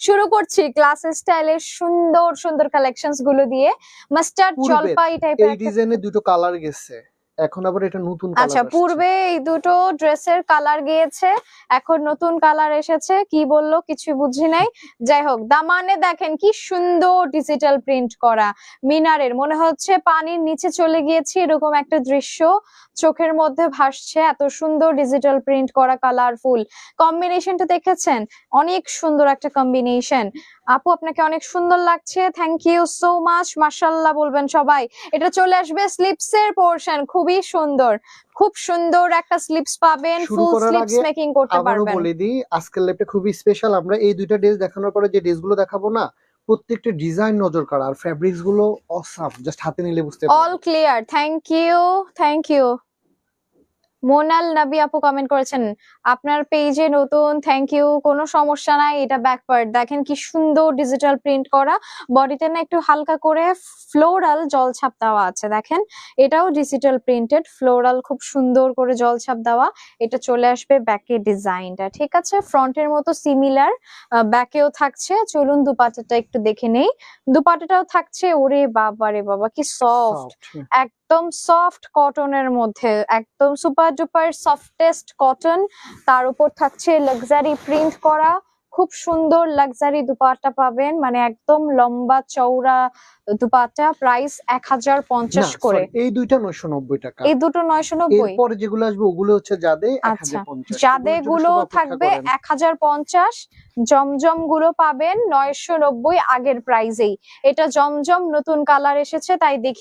শুরু করছি ক্লাস স্টাইলের সুন্দর সুন্দর কালেকশনসগুলো দিয়ে। মাস্টার্ড জলপাই টাইপের এই ডিজাইনে দুটো কালার গেছে। এখন আবার এটা নতুন আচ্ছা পূর্বে এই দুটো ড্রেসের কালার গিয়েছে এখন নতুন কালার এসেছে কি বলল কিছু বুঝি নাই। যাই হোক দামানে দেখেন কি সুন্দর ডিজিটাল প্রিন্ট করা মিনারের মনে হচ্ছে পানির নিচে চলে গিয়েছি এরকম একটা দৃশ্য। চোখের মধ্যে ভাসছে এত সুন্দর ডিজিটাল প্রিন্ট করা কালারফুল কম্বিনেশনটা দেখেছেন? অনেক সুন্দর একটা কম্বিনেশন আপু আপনাকে অনেক সুন্দর লাগছে থ্যাংক ইউ সো মাচ মাশাল্লাহ বলবেন সবাই। এটা চলে আসবে স্লিপসের পোর্শন খুবই সুন্দর। খুব সুন্দর একটা স্লিপস পাবেন ফুল স্লিপস মেকিং করতে পারবেন। বলে দিই আজকের ল্যাবটা খুবই স্পেশাল আমরা এই দুইটা ড্রেস দেখানোর পরে যে ড্রেসগুলো দেখাবো না প্রত্যেকটা ডিজাইন নজর কাড়া। আর ফ্যাব্রিক্সগুলো অসাম জাস্ট হাতে নিলে বুঝতে all clear thank you thank you Monal Nabi আপু কমেন্ট করেছেন আপনার পেজে নতুন থ্যাংক ইউ কোনো সমস্যা নাই এটা ব্যাক পার্ট দেখেন কি সুন্দর ডিজিটাল প্রিন্ট করা বডিতে না একটু হালকা করে ফ্লোরাল জলছাপ দেওয়া আছে দেখেন। এটাও ডিজিটাল প্রিন্টেড ফ্লোরাল খুব সুন্দর করে জলছাপ দেওয়া এটা চলে আসবে ব্যাকে ডিজাইনটা ঠিক আছে? ফ্রন্টের মতো সিমিলার ব্যাকেও থাকছে। চলুন দুপাটাটা একটু দেখে নেই। দুপাটাটাও থাকছে ওরে বাবা রে বাবা কি সফট Soft, একদম সফট কটনের মধ্যে একদম সুপার ডুপার সফটেস্ট কটন তার উপর থাকছে লাক্সারি প্রিন্ট করা। খুব সুন্দর লাক্সারি দুপাট্টা পাবেন মানে একদম লম্বা চওড়া দুপাট্টা প্রাইস এক হাজার পঞ্চাশ করে। এই দুইটা নয়শো নব্বই টাকা। এই দুটো নয়শো নব্বই। এরপরে যেগুলো আসবে ওগুলো হচ্ছে জাদে আচ্ছা যাদে গুলো থাকবে এক হাজার পঞ্চাশ জমজমগুলো পাবেন নয়শো নব্বই আগের প্রাইজেই এটা জমজম নতুন কালার এসেছে তাই দেখি